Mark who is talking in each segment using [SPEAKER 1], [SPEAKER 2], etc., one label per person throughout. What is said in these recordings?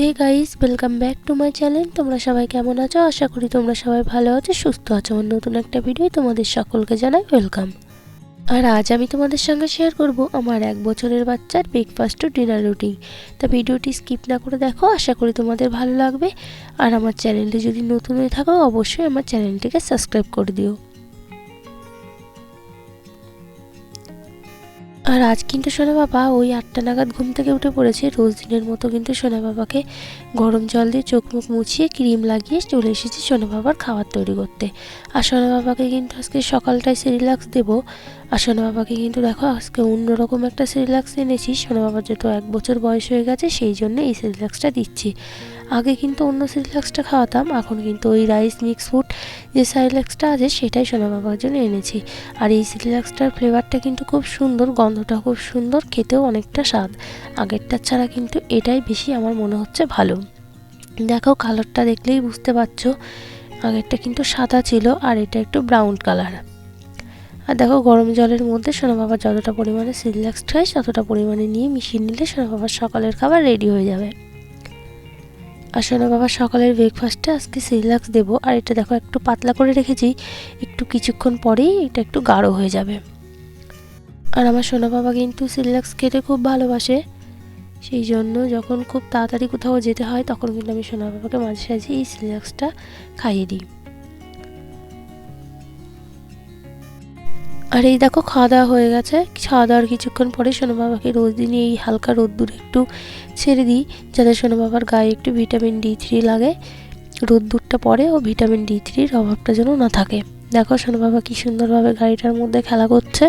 [SPEAKER 1] Hey guys welcome back to my channel তোমরা সবাই কেমন আছো? আশা করি তোমরা সবাই ভালো আছো, সুস্থ আছো। আমার নতুন একটা ভিডিও তোমাদের সকলকে জানাই ওয়েলকাম আর আজ আমি তোমাদের সঙ্গে শেয়ার করব আমার এক বছরের বাচ্চার ব্রেকফাস্ট টু ডিনার রুটিন তা ভিডিওটি স্কিপ না করে দেখো, আশা করি তোমাদের ভালো লাগবে। আর আমার চ্যানেলটি যদি নতুন হয়ে থাকো, অবশ্যই আমার চ্যানেলটিকে সাবস্ক্রাইব করে দিও। আর আজ কিন্তু সোনা বাবা ওই আটটা নাগাদ ঘুম থেকে উঠে পড়েছে। রোজ দিনের মতো কিন্তু সোনা বাবাকে গরম জল দিয়ে চোখ মুখ মুছিয়ে ক্রিম লাগিয়ে চলে এসেছি সোনা বাবার খাবার তৈরি করতে। আর সোনা বাবাকে কিন্তু আজকে সকালটায় সিরিলাক্স দেবো। আর সোনা বাবাকে কিন্তু দেখো আজকে অন্যরকম একটা সিরিলাক্স এনেছি। সোনা বাবার যেহেতু এক বছর বয়স হয়ে গেছে, সেই জন্য এই সিরিলাক্সটা দিচ্ছি। আগে কিন্তু অন্য সিরিলাক্সটা খাওয়াতাম, এখন কিন্তু ওই রাইস মিক্স ফুড যে সিরিলাক্সটা আছে সেটাই সোনা বাবার জন্য এনেছি। আর এই সিরিলাক্সটার ফ্লেভারটা কিন্তু খুব সুন্দর, গন্ধটা খুব সুন্দর, খেতেও অনেকটা স্বাদ। আগেরটার ছাড়া কিন্তু এটাই বেশি আমার মনে হচ্ছে ভালো। দেখো কালারটা দেখলেই বুঝতে পারছ, আগেরটা কিন্তু সাদা ছিল আর এটা একটু ব্রাউন কালার। আর দেখো গরম জলের মধ্যে সোনা বাবা যতটা পরিমাণে সিরিলাক্স খায় ততটা পরিমাণে নিয়ে মিশিয়ে নিলে সোনা বাবার সকালের খাবার রেডি হয়ে যাবে। আর সোনা বাবা, সকালের ব্রেকফাস্টে আজকে সিরিলাক্স দেবো। আর এটা দেখো, একটু পাতলা করে রেখেছি। একটু কিছুক্ষণ পরেই এটা একটু গাঢ় হয়ে যাবে। আর আমার সোনা বাবা কিন্তু সিরিলাক্স খেতে খুব ভালোবাসে। সেই জন্য যখন খুব তাড়াতাড়ি কোথাও যেতে হয়, তখন কিন্তু আমি সোনা বাবাকে মাঝে সাঝে এই সিরিলাক্সটা খাইয়ে দিই। আর এই দেখো খাওয়া দাওয়া হয়ে গেছে। খাওয়া দাওয়ার কিছুক্ষণ পরে সোনা বাবাকে রোজ দিনই এই হালকা রোদ্দুর একটু ছেড়ে দিই, যাতে সোনা বাবার গায়ে একটু ভিটামিন ডি থ্রি লাগে। রোদ্দুরটা পরে ও ভিটামিন ডি থ্রির অভাবটা যেন না থাকে। দেখো সোনা বাবা কি সুন্দরভাবে গাড়িটার মধ্যে খেলা করছে।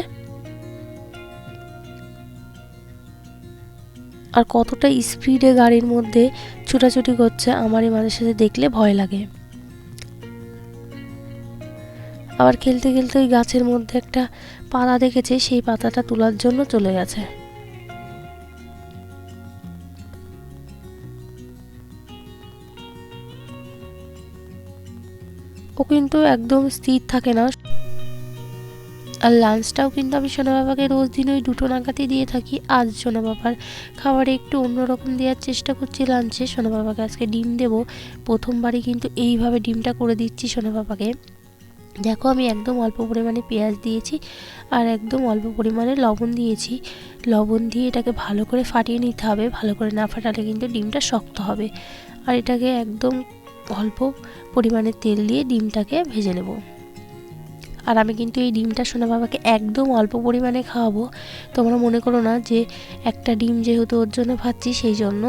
[SPEAKER 1] আর কতটা স্পিডে গাড়ির মধ্যে ছুটাছুটি করছে, আমারই মাঝে সাথে দেখলে ভয় লাগে। আবার খেলতে খেলতে ওই গাছের মধ্যে একটা পাতা দেখেছে, সেই পাতাটা তোলার জন্য চলে গেছে। ও কিন্তু একদম স্থির থাকে না। আর লাঞ্চটাও কিন্তু আমি সোনা বাবাকে রোজ দিন ওই দুটো নাগাতে দিয়ে থাকি। আজ সোনা বাবার খাবারে একটু অন্যরকম দেওয়ার চেষ্টা করছি লাঞ্চে সোনা বাবাকে আজকে ডিম দেবো। প্রথমবারই কিন্তু এইভাবে ডিমটা করে দিচ্ছি সোনা বাবাকে দেখো আমি একদম অল্প পরিমাণে পেঁয়াজ দিয়েছি আর একদম অল্প পরিমাণে লবণ দিয়েছি। লবণ দিয়ে এটাকে ভালো করে ফাটিয়ে নিতে হবে। ভালো করে না ফাটালে কিন্তু ডিমটা শক্ত হবে। আর এটাকে একদম অল্প পরিমাণে তেল দিয়ে ডিমটাকে ভেজে নেব। আর আমি কিন্তু এই ডিমটা সোনা বাবাকে একদম অল্প পরিমাণে খাওয়াবো। তোমরা মনে করো না যে একটা ডিম যেহেতু ওর জন্য ভাবছি সেই জন্য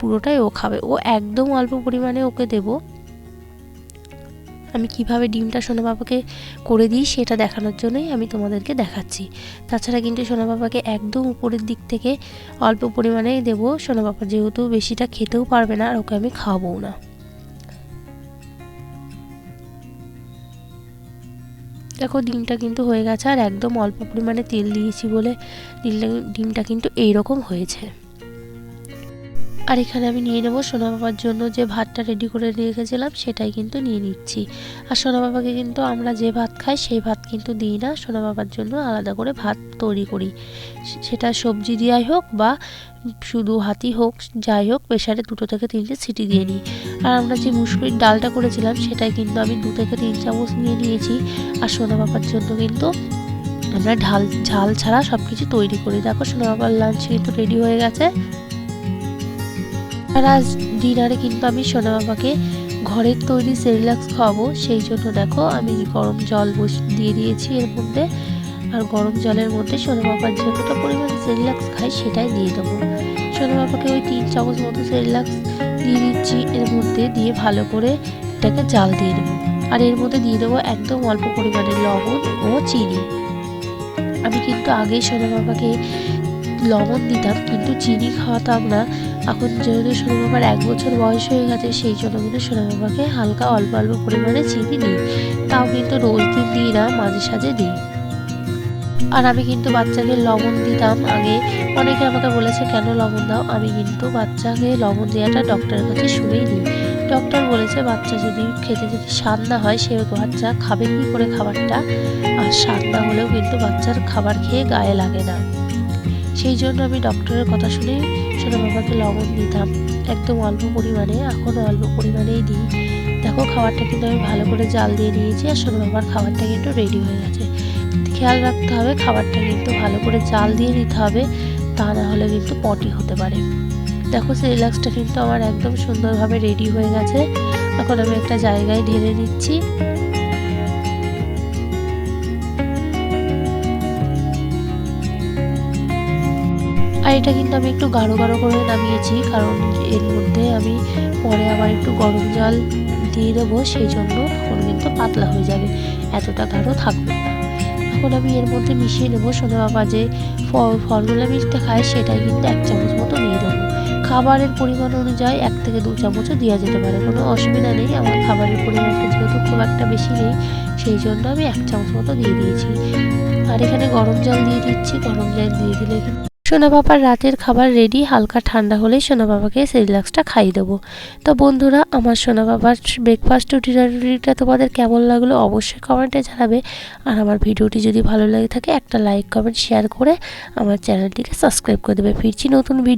[SPEAKER 1] পুরোটাই ও খাবে। ও একদম অল্প পরিমাণে ওকে দেবো। আমি কীভাবে ডিমটা সোনা বাবাকে করে দিই সেটা দেখানোর জন্যই আমি তোমাদেরকে দেখাচ্ছি। তাছাড়া কিন্তু সোনা বাবাকে একদম উপরের দিক থেকে অল্প পরিমাণে দেবো। সোনা বাবা যেহেতু বেশিটা খেতেও পারবে না, আর ওকে আমি খাওয়াবও না। দেখো, ডিমটা কিন্তু হয়ে গেছে, আর একদম অল্প পরিমাণে তেল দিয়েছি বলে ডিমটা কিন্তু এইরকম হয়েছে। আর এখানে আমি নিয়ে নেব সোনা বাবার জন্য যে ভাতটা রেডি করে রেখেছিলাম সেটাই কিন্তু নিয়ে নিচ্ছি। আর সোনা বাবাকে কিন্তু আমরা যে ভাত খাই, সেই ভাত কিন্তু দিই না। সোনা বাবার জন্য আলাদা করে ভাত তৈরি করি। সেটা সবজি দেওয়াই হোক বা শুধু হাতি হোক, যাই হোক প্রেশারে দুটো থেকে তিনটে সিটি দিয়ে নিই। আর আমরা যে মুসুরির ডালটা করেছিলাম, সেটাই কিন্তু আমি দু থেকে তিন চামচ নিয়ে নিয়েছি। আর সোনা বাবার জন্য কিন্তু আমরা ঢাল ঝাল ছাড়া সব কিছু তৈরি করি। দেখো সোনা বাবার লাঞ্চ কিন্তু রেডি হয়ে গেছে। আর আজ ডিনারে কিন্তু আমি সোনা বাবাকে ঘরের তৈরি সেরিলাক্স খাওয়াবো। সেই জন্য দেখো, আমি গরম জল বস, দিয়ে দিয়েছি এর মধ্যে। আর গরম জলের মধ্যে সোনা বাবার যতটা পরিমাণে সেরিলাক্স খাই সেটাই দিয়ে দেবো। সোনা বাবাকে ওই তিন চামচ মতো সেরিলাক্স দিয়ে দিচ্ছি, এর মধ্যে দিয়ে ভালো করে এটাকে জাল দিয়ে দেবো। আর এর মধ্যে দিয়ে দেবো একদম অল্প পরিমাণে লবণ ও চিনি। আমি কিন্তু আগেই সোনা বাবাকে লবণ দিতাম, কিন্তু চিনি খাওয়াতাম না। এখন যেহেতু সোনা বাবার এক বছর বয়স হয়ে গেছে, সেই জন্য কিন্তু সোনা বাবাকে হালকা অল্প অল্প পরিমাণে চিনি দিই। তাও কিন্তু রোজ দিন দিই না, মাঝে সাঝে দিই। আর আমি কিন্তু বাচ্চাকে লবণ দিতাম আগে। অনেকে আমাকে বলেছে, কেন লবণ দাও? আমি কিন্তু বাচ্চাকে লবণ দেওয়াটা ডক্টরের কাছে শুনেই নিই ডক্টর বলেছে, বাচ্চা যদি খেতে যদি স্বাদ না হয়, সে বাচ্চা খাবে কী করে খাবারটা? আর স্বাদ না হলেও কিন্তু বাচ্চার খাবার খেয়ে গায়ে লাগে না। সেই জন্য আমি ডক্টরের কথা শুনেই সোনা বাবাকে লবণ দিতাম। একদম অল্প পরিমাণে এখনও অল্প পরিমাণেই দিই। দেখো, খাবারটা কিন্তু আমি ভালো করে জাল দিয়ে নিয়েছি আর সোনা বাবার খাবারটা কিন্তু রেডি হয়ে গেছে। খেয়াল রাখতে হবে, খাবারটা কিন্তু ভালো করে জাল দিয়ে দিতে হবে, তা না হলে কিন্তু পটি হতে পারে। দেখো, সিরিলাক্সটা কিন্তু আমার একদম সুন্দরভাবে রেডি হয়ে গেছে। এখন আমি একটা জায়গায় ঢেলে নিচ্ছি আর এটা কিন্তু আমি একটু গাঢ় গাঢ় করে নামিয়েছি, কারণ এর মধ্যে আমি পরে আবার একটু গরম জল দিয়ে দেবো সেই জন্য তখন কিন্তু পাতলা হয়ে যাবে, এতটা গাঢ় থাকবে এখন আমি এর মধ্যে মিশিয়ে নেব, সোনা বাবা যে ফর্মুলা মিল্কটা খায় সেটাই কিন্তু এক চামচ মতো দিয়ে দেবো। খাবারের পরিমাণ অনুযায়ী এক থেকে দু চামচও দেওয়া যেতে পারে, কোনো অসুবিধা নেই, আমার খাবারের পরিমাণটা যেহেতু খুব একটা বেশি নেই, সেই জন্য আমি এক চামচ মতো দিয়ে দিয়েছি। আর এখানে গরম জল দিয়ে দিচ্ছি, গরম জল দিয়ে দিলে কিন্তু সোনা বাবার রাতের খাবার রেডি হালকা ঠান্ডা হলেই সোনা বাবাকে সেরিলাক্সটা খাইয়ে দেবো। তো বন্ধুরা, আমার সোনা বাবার ব্রেকফাস্ট রুটিটা তোমাদের কেমন লাগল অবশ্যই কমেন্টে জানাবে। আর আমার ভিডিওটি যদি ভালো লাগে থাকে, একটা লাইক কমেন্ট শেয়ার করে আমার চ্যানেলটিকে সাবস্ক্রাইব করে দেবে। ফিরছি নতুন ভিডিও